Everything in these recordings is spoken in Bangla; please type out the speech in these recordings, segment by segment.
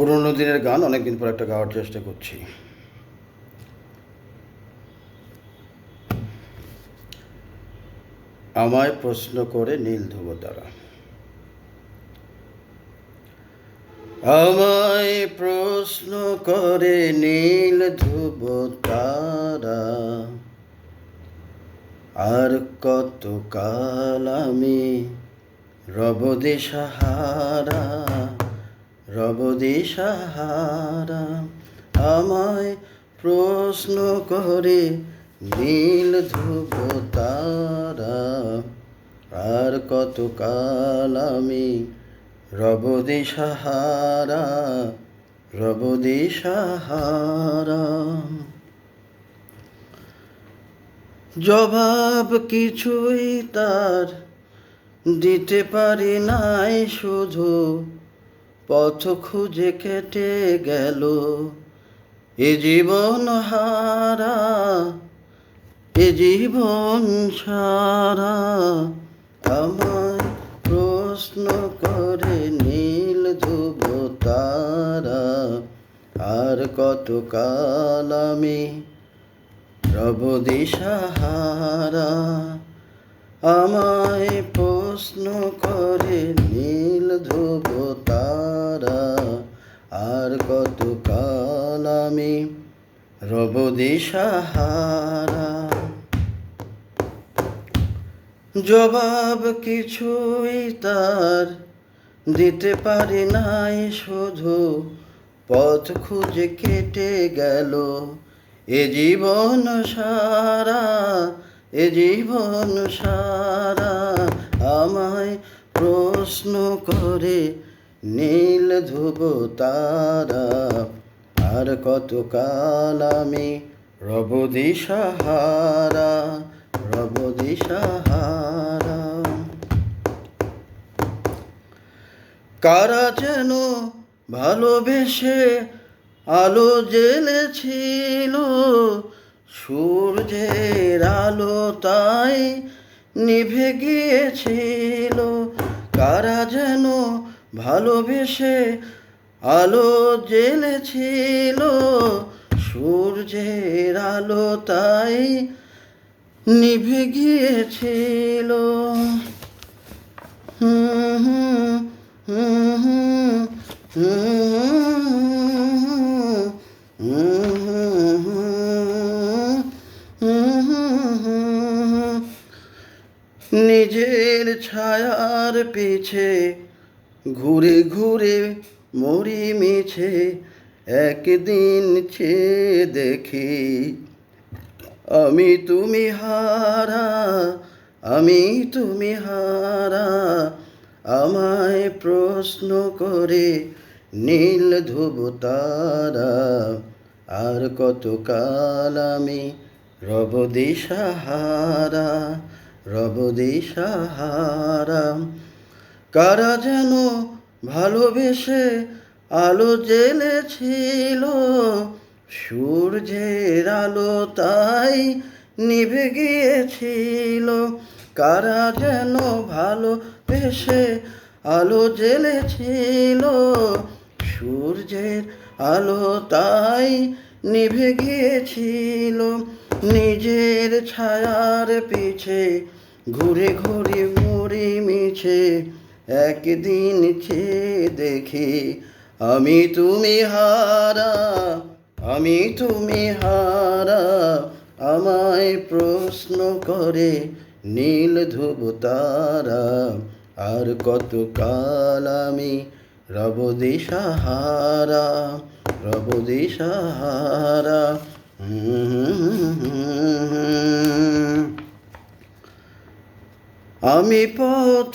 পুরোনো দিনের গান অনেকদিন পর একটা গাওয়ার চেষ্টা করছি। আমায় প্রশ্ন করে নীল ধ্রুব তারা আমায় প্রশ্ন করে নীল ধ্রুব তারা আর কত কাল আমি রব দিশাহারা রব দিশাহারা আমায় প্রশ্ন করে, নীল ধ্রুব তারা। আর কত কাল আমি রব দিশাহারা রব দিশাহারা জবাব কিছুই তার দিতে পারি নাই শুধু পথ খুঁজে কেটে গেল। এ জীবন হারা, এ জীবন সারা। আমায় প্রশ্ন করে নীল ধ্রুব তারা, আর কত কাল আমি রব দিশাহারা আমায় প্রশ্ন করে নীল ধ্রুব আর কত কাল আমি রব দিশাহারা জবাব কিছুই তার দিতে পারি নাই, শুধু পথ খুঁজে কেটে গেল এ জীবন সারা, এ জীবন সারা। আমায় প্রশ্ন করে নীল ধ্রুব তারা, আর কত কাল আমি রব দিশাহারা রব দিশাহারা। কারা যেন ভালোবেসে আলো জ্বেলেছিল, সূর্যের আলো তাই নিভে গিয়েছিল। কারা যেন ভালোবেসে আলো জ্বেলেছিল সূর্যের আলো তাই নিভে গিয়েছিল নিজের ছায়ার পিছে ঘুরে ঘুরে মরি মিছে একদিন ছে দেখি। আমি তুমি হারা, আমি তুমি হারা, আমায় প্রশ্ন করে নীল ধ্রুব তারা। আর কত কাল আমি রব দিশাহারা রব দিশাহারা। কারা যেন ভালোবেসে আলো জ্বেলেছিল সূর্যের আলো তাই নিভে গিয়েছিল। কারা যেন ভালোবেসে আলো জ্বেলেছিল সূর্যের আলো তাই নিভে গিয়েছিল। নিজের ছায়ার পিছে ঘুরে ঘুরে মরি মিছে একদিন ছে দেখি, আমি তুমি হারা, আমি তুমি হারা, আমায় প্রশ্ন করে নীল ধ্রুব তারা, আর কত কাল আমি রব দিশাহারা রব দিশাহারা আমি পথ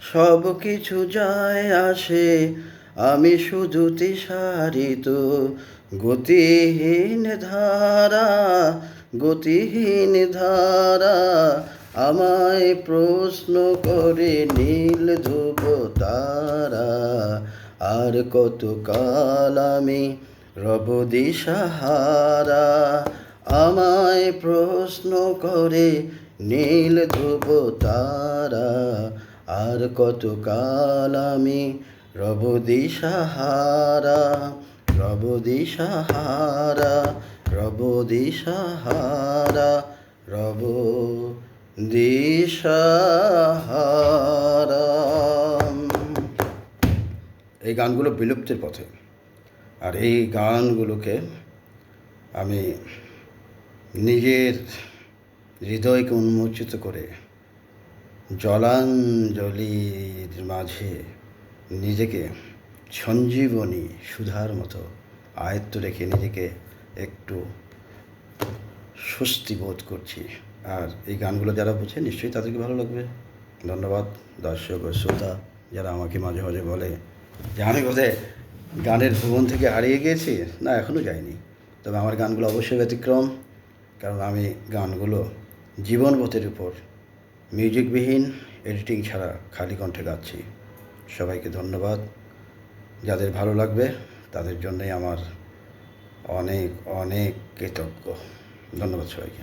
সব কিছু যায় আসে, আমি শুধু তিসারিত গতিহীন ধারা গতিহীন ধারা, আমায় প্রশ্ন করে নীল ধ্রুব তারা, আর কত কাল আমি রব দিশাহারা? আমায় প্রশ্ন করে নীল ধ্রুব তারা আর কত কাল আমি রব দিশাহারা রব দিশাহারা রব দিশাহারা রব দিশাহারা। এই গানগুলো বিলুপ্তির পথে। আর এই গানগুলোকে আমি নিজের হৃদয়কে উন্মোচিত করে জলাঞ্জলির মাঝে নিজেকে সঞ্জীবনী সুধার মতো আয়ত্ত রেখে নিজেকে একটু স্বস্তি বোধ করছি। আর এই গানগুলো যারা বুঝে নিশ্চয়ই তাদেরকে ভালো লাগবে। ধন্যবাদ, দর্শক ও শ্রোতা, যারা আমাকে মাঝে মাঝে বলে যে, আমি বোধহয় গানের ভুবন থেকে হারিয়ে গিয়েছি? না এখনও যাইনি। তবে আমার গানগুলো অবশ্যই ব্যতিক্রম, কারণ আমি গানগুলো জীবনবোধের উপর মিউজিকবিহীন এডিটিং ছাড়া খালি কণ্ঠে গাচ্ছি। সবাইকে ধন্যবাদ। যাদের ভালো লাগবে, তাদের জন্যই আমার অনেক অনেক কৃতজ্ঞ। ধন্যবাদ সবাইকে।